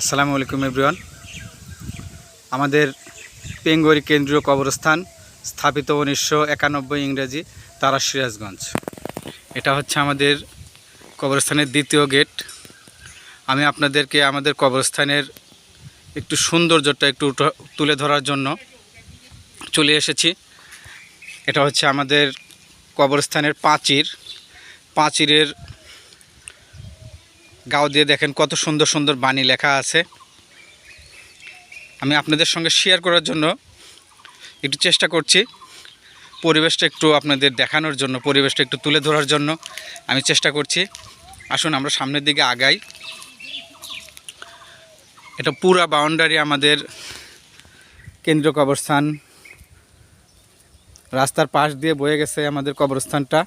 আসসালামু আলাইকুম এভরিওয়ান। আমাদের পেঙ্গরি কেন্দ্রীয় কবরস্থান স্থাপিত উনিশশো একানব্বই ইংরেজি তারা সিরাজগঞ্জ। এটা হচ্ছে আমাদের কবরস্থানের দ্বিতীয় গেট। আমি আপনাদেরকে আমাদের কবরস্থানের একটু সৌন্দর্যটা একটু তুলে ধরার জন্য চলে এসেছি। এটা হচ্ছে আমাদের কবরস্থানের পাঁচির পাঁচিরের গাও দিয়ে দেখেন কত সুন্দর সুন্দর বাণী লেখা আছে। আমি আপনাদের সঙ্গে শেয়ার করার জন্য একটু চেষ্টা করছি। পরিবেশটা একটু আপনাদের দেখানোর জন্য, পরিবেশটা একটু তুলে ধরার জন্য আমি চেষ্টা করছি। আসুন, আমরা সামনের দিকে আগাই। এটা পুরা বাউন্ডারি আমাদের কেন্দ্রীয় কবরস্থান। রাস্তার পাশ দিয়ে বয়ে গেছে আমাদের কবরস্থানটা।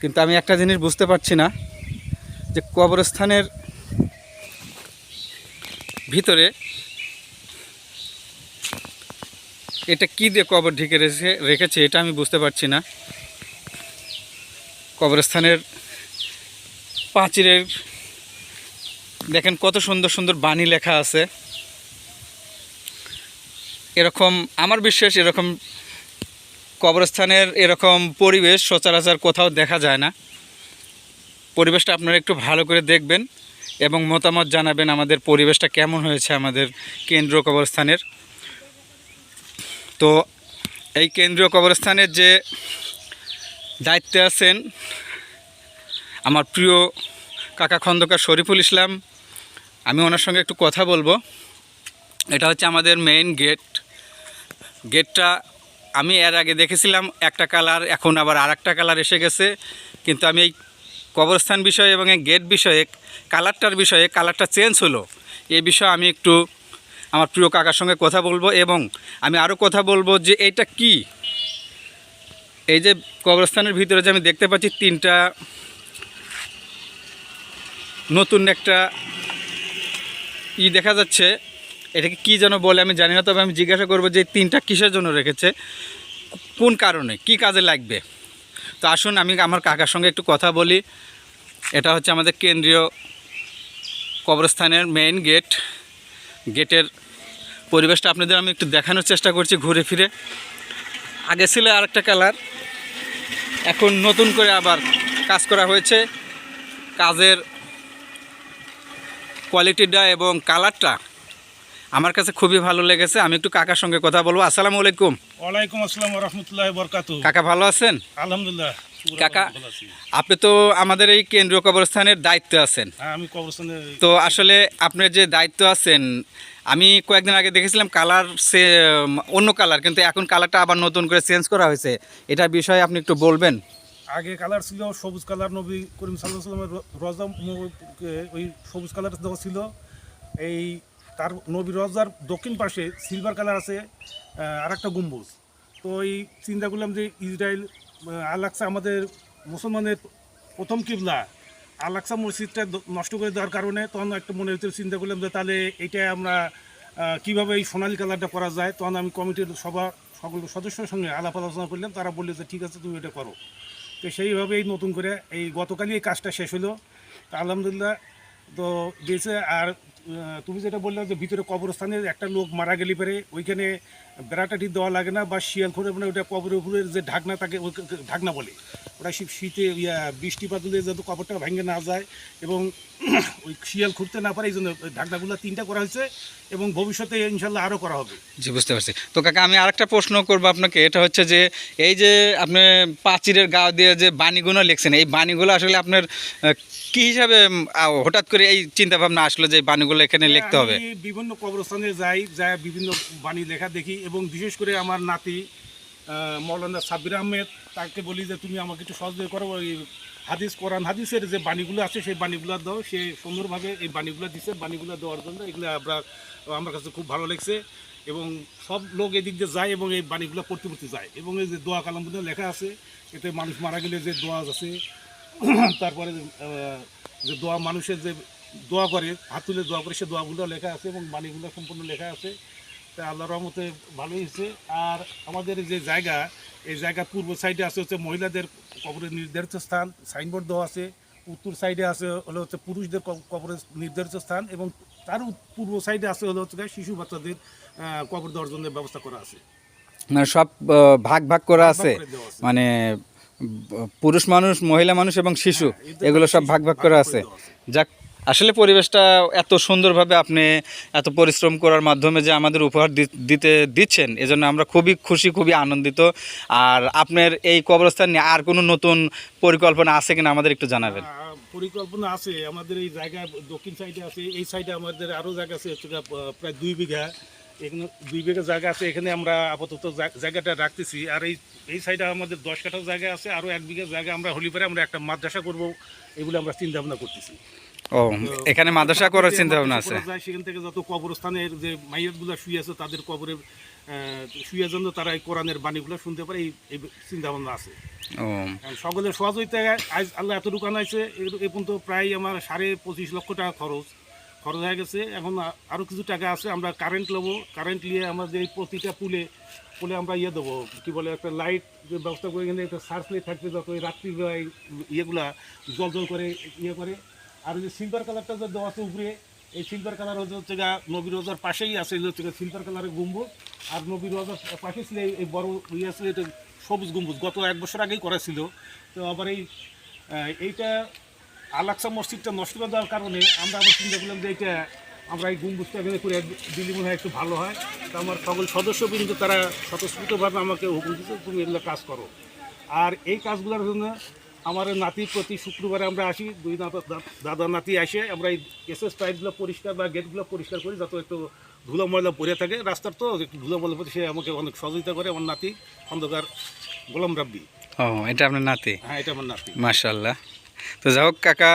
কিন্তু আমি একটা জিনিস বুঝতে পারছি না, যে কবরস্থানের ভিতরে এটা কি দিয়ে কবর ঢেকে রেখে রেখেছে এটা আমি বুঝতে পারছি না। কবরস্থানের পাঁচিরের দেখেন কত সুন্দর সুন্দর বাণী লেখা আছে। এরকম, আমার বিশ্বাস এরকম কবরস্থানের এরকম পরিবেশ সচরাচর কোথাও দেখা যায় না। পরিবেশটা আপনারা একটু ভালো করে দেখবেন এবং মতামত জানাবেন আমাদের পরিবেশটা কেমন হয়েছে আমাদের কেন্দ্রীয় কবরস্থানের। তো এই কেন্দ্রীয় কবরস্থানের যে দায়িত্বে আছেন আমার প্রিয় কাকা খন্দকার শরীফুল ইসলাম, আমি ওনার সঙ্গে একটু কথা বলব। এটা হচ্ছে আমাদের মেইন গেট গেটটা আমি এর আগে দেখেছিলাম একটা কালার, এখন আবার আর একটা কালার এসে গেছে। কিন্তু আমি এই কবরস্থান বিষয়ে এবং এই গেট বিষয়ে, কালারটার বিষয়ে কালারটা চেঞ্জ হলো। এই বিষয়ে আমি একটু আমার প্রিয় কাকার সঙ্গে কথা বলব এবং আমি আরও কথা বলব যে এটা কি। এই যে কবরস্থানের ভিতরে যে আমি দেখতে পাচ্ছি তিনটা নতুন একটা ই দেখা যাচ্ছে। এটাকে কি যেন বলে আমি জানি না, তবে আমি জিজ্ঞাসা করব যে তিনটা কিসের জন্য রেখেছে, কোন কারণে, কি কাজে লাগবে? তো আসুন, আমি আমার কাকার সঙ্গে একটু কথা বলি। এটা হচ্ছে আমাদের কেন্দ্রীয় কবরস্থানের মেইন গেট গেটের পরিবেশটা আপনাদের আমি একটু দেখানোর চেষ্টা করছি ঘুরে ফিরে। আগে ছিল আরেকটা কালার, এখন নতুন করে আবার কাজ করা হয়েছে। কাজের কোয়ালিটিটা এবং কালারটা আমার কাছে খুবই ভালো লেগেছে। আমি একটু কাকার সঙ্গে কথা বলব। আসসালামু আলাইকুম। ওয়ালাইকুম আসসালাম রহমতুল্লাহ বরকাতু কাকা ভালো আছেন? আলহামদুলিল্লাহ কাকা আপনি তো আমাদের এই কেন্দ্রীয় কবরস্থানের দায়িত্বে আছেন। হ্যাঁ আমি কবরস্থানে তো আসলে আপনার যে দায়িত্ব আছেন আমি কয়েকদিন আগে দেখেছিলাম কালার সে অন্য কালার কিন্তু এখন কালারটা আবার নতুন করে চেঞ্জ করা হয়েছে। এটার বিষয়ে আপনি একটু বলবেন। আগে কালার ছিল সবুজ কালার নবী করিম সাল্লাহ সাল্লামের রজা ওই সবুজ কালার দেওয়া ছিল। এই তার নবী রজার দক্ষিণ পাশে সিলভার কালার আছে আর একটা গম্বুজ। তো এই চিন্তা করলাম যে ইসরায়েল আহ, আল-আকসা আমাদের মুসলমানের প্রথম কিবলা। আলাক্সা মসজিদটা নষ্ট করে দেওয়ার কারণে তখন একটা মনে হচ্ছে চিন্তা করলাম যে তাহলে এটা আমরা কীভাবে এই সোনালি কালারটা করা যায়? তখন আমি কমিটির সভা সকল সদস্যের সঙ্গে আলাপ আলোচনা করলাম। তারা বললে যে ঠিক আছে তুমি এটা করো। তো সেইভাবেই নতুন করে এই গতকালই এই কাজটা শেষ হলো। তো আলহামদুলিল্লাহ তো দিয়েছে। আর তুমি যেটা বললে যে ভিতরে কবরস্থানে একটা লোক মারা গেলে পরে ওইখানে বেড়াটাটি দেওয়া লাগে না বা শিয়াল খোঁড়ে মানে কবরের উপরের যে ঢাকনা তাকে ঢাকনা বলে। ওটা শীত ইয়া বৃষ্টিপাত হলে যাতে কবরটা ভেঙে না যায় এবং ওই শিয়াল খুঁড়তে না পারে এই জন্য ঢাকনাগুলো তিনটা করা হয়েছে এবং ভবিষ্যতে ইনশাল্লাহ আরও করা হবে। জি বুঝতে পারছি। তো কাকা আমি আরেকটা প্রশ্ন করব আপনাকে। এটা হচ্ছে যে এই যে আপনি পাঁচিরের গা দিয়ে যে বাণীগুলো লিখছেন এই বাণীগুলো আসলে আপনার কি হিসাবে হঠাৎ করে এই চিন্তা ভাবনা আসলো যে বাণীগুলো এখানে লিখতে হবে? বিভিন্ন কবরস্থানে যাই যাই বিভিন্ন বাণী লেখা দেখি এবং বিশেষ করে আমার নাতি মৌলানা সাব্বির আহমেদ, তাকে বলি যে তুমি আমাকে একটু সহযোগিতা করো, ওই হাদিস, কোরআন হাদিসের যে বাণীগুলো আছে, সেই বাণীগুলো দাও। সে সুন্দরভাবে এই বাণীগুলো দিচ্ছে বাণীগুলো দেওয়ার জন্য এগুলো আমরা, আমার কাছে খুব ভালো লাগছে। এবং সব লোক এদিক দিয়ে যায় এবং এই বাণীগুলো পড়তে পড়তে যায়। এবং এই যে দোয়া কালামগুলো লেখা আছে, এতে মানুষ মারা গেলে যে দোয়া আছে, তারপরে যে দোয়া মানুষের যে দোয়া করে, হাত তুলে দোয়া করে, সে দোয়াগুলো লেখা আছে এবং বাণীগুলো সম্পূর্ণ লেখা আছে। তা আল্লাহ রহমতে ভালোই হয়েছে। আর আমাদের যে জায়গা এই জায়গার পূর্ব সাইডে আছে হচ্ছে মহিলাদের কবরের নির্ধারিত স্থান সাইনবোর্ড দেওয়া আছে। উত্তর সাইডে আছে হলো হচ্ছে পুরুষদের কবরের নির্ধারিত স্থান এবং তার পূর্ব সাইডে আছে হলো হচ্ছে শিশু বাচ্চাদের কবর দেওয়ার জন্য ব্যবস্থা করা আছে। মানে সব ভাগ ভাগ করা আছে। মানে পুরুষ মানুষ মহিলা মানুষ এবং শিশু হ্যাঁ, এগুলো সব ভাগ ভাগ করা আছে। যাক আসলে পরিবেশটা এত সুন্দরভাবে আপনি এত পরিশ্রম করার মাধ্যমে যে আমাদের উপহার দিতে দিচ্ছেন, এজন্য আমরা খুবই খুশি, খুবই আনন্দিত। আর আপনার এই কবরস্থান নিয়ে আর কোনো নতুন পরিকল্পনা আছে কিনা আমাদের একটু জানাবেন। পরিকল্পনা আছে। আমাদের এই জায়গা দক্ষিণ সাইডে আছে, এই সাইডে আমাদের আরও জায়গা আছে প্রায় দুই বিঘা। এখানে দুই বিঘা জায়গা আছে, এখানে আমরা আপাতত জায়গাটা রাখতেছি। আর এই এই সাইডে আমাদের দশ কাঠা জায়গা আছে আরও এক বিঘা জায়গা আমরা হলি পরে আমরা একটা মাদ্রাসা করব এগুলো আমরা চিন্তা ভাবনা করতেছি। ও এখানে মাদ্রাসা করার চিন্তা ভাবনা আছে। সেখান থেকে যত কবরস্থানের যে মাইয়াতগুলো শুয়ে আছে তাদের কবরে শুয়ে জন্য তারা এই কোরআনের বাণীগুলো শুনতে পারে এই চিন্তা ভাবনা আছে। সকলের সহযোগিতায় আজ আল্লাহ এতটুকু আনাইছে এ- পর্যন্ত প্রায় আমার সাড়ে পঁচিশ লক্ষ টাকা খরচ খরচ হয়ে গেছে। এখন আরও কিছু টাকা আছে আমরা কারেন্ট নেব কারেন্ট নিয়ে আমাদের এই প্রতিটা পুলে পুলে আমরা ইয়ে দেবো কী বলে একটা লাইট যে ব্যবস্থা করে এখানে একটা সার্চ লাইট থাকবে যত এই রাত্রি বেলায় ইয়েগুলা জল জল করে ইয়ে করে। আর ওই যে সিলভার কালারটা যে দেওয়া আছে উপরে, এই সিলভার কালার হচ্ছে গা নবী রোজার পাশেই আছে হচ্ছে সিলভার কালারের গম্বুজ। আর নবী রোজার পাশে ছিল এই- বড় ইয়ে আছে, এটা সবুজ গম্বুজ, গত এক বছর আগেই করা ছিল। তো আবার এই এইটা আলাক্সা মসজিদটা নষ্ট করে দেওয়ার কারণে আমরা আবার চিন্তা করলাম যে এইটা আমরা এই গম্বুজটা এখানে করে দিল্লি মনে হয় একটু ভালো হয়। তো আমার সকল সদস্য কিন্তু তারা স্বতঃস্ফূর্তভাবে আমাকে হুকুম দিচ্ছে, তুমি এগুলো কাজ করো। আর এই কাজগুলোর জন্য আমার নাতি প্রতি শুক্রবারে আমরা আসি দুই দাদা নাতি আসে আমরা এই এসএস পাইপগুলো পরিষ্কার বা গেটগুলো পরিষ্কার করি যাতে একটু ধুলো ময়লা পরে থাকে। রাস্তার তো একটু ধুলো ময়লা পড়ে সে আমাকে অনেক সহযোগিতা করে আমার নাতি খন্দকার গোলাম রাব্বি। ও এটা আপনার নাতি? হ্যাঁ এটা আমার নাতি। মাশাল্লাহ তো যাই হোক কাকা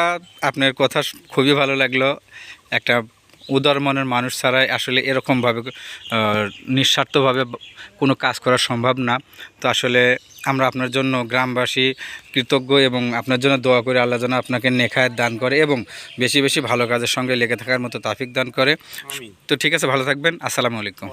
আপনার কথা খুবই ভালো লাগল। একটা উদার মনের মানুষ ছাড়াই আসলে এরকমভাবে নিঃস্বার্থভাবে কোনো কাজ করা সম্ভব না। তো আসলে আমরা আপনার জন্য গ্রামবাসী কৃতজ্ঞ এবং আপনার জন্য দোয়া করে আল্লাহ যেন আপনাকে নেখায় দান করে এবং বেশি বেশি ভালো কাজের সঙ্গে লেগে থাকার মতো তাফিক দান করে। তো ঠিক আছে ভালো থাকবেন। আসসালামু আলাইকুম।